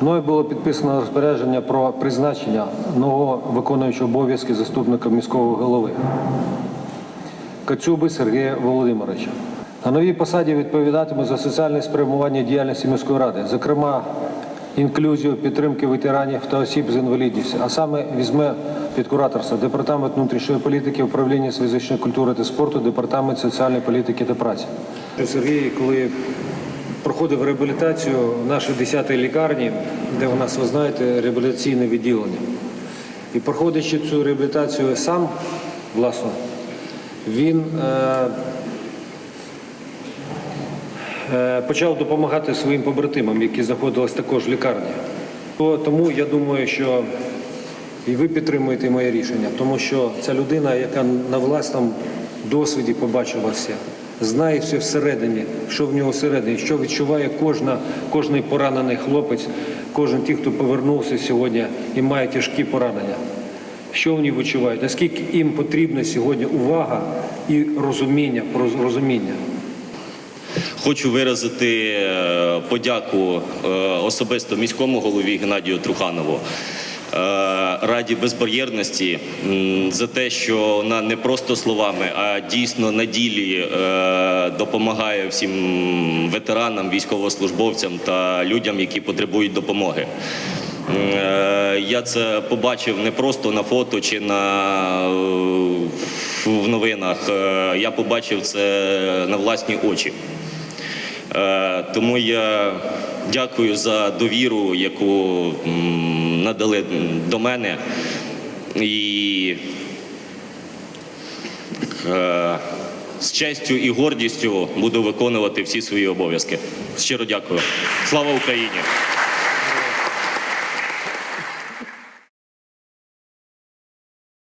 Мною було підписано розпорядження про призначення нового виконуючого обов'язки заступника міського голови Кацюби Сергія Володимировича. На новій посаді відповідатиме за соціальне спрямування діяльності міської ради, зокрема інклюзію, підтримки ветеранів та осіб з інвалідністю, а саме візьме під кураторство Департамент внутрішньої політики, управління з фізичної культури та спорту, Департамент соціальної політики та праці. Сергій, коли проходив реабілітацію в нашій 10-й лікарні, де у нас, ви знаєте, реабілітаційне відділення. І проходячи цю реабілітацію сам, власне, він е, е, почав допомагати своїм побратимам, які знаходились також в лікарні. То- Тому я думаю, що і ви підтримуєте моє рішення, тому що ця людина, яка на власному досвіді побачила все, все всередині, що в нього всередині, що відчуває кожна, кожний поранений хлопець, кожен ті, хто повернувся сьогодні і має тяжкі поранення. Що вони відчувають? Наскільки їм потрібна сьогодні увага і розуміння, розуміння? Хочу виразити е, подяку е, особисто міському голові Геннадію Труханову. Е, Раді безбар'єрності за те, що вона не просто словами, а дійсно на ділі е, допомагає всім ветеранам, військовослужбовцям та людям, які потребують допомоги. Е, Я це побачив не просто на фото чи на в новинах. Я побачив це на власні очі. Е, Тому я дякую за довіру, яку надали до мене. І е, з честю і гордістю буду виконувати всі свої обов'язки. Щиро дякую. Слава Україні!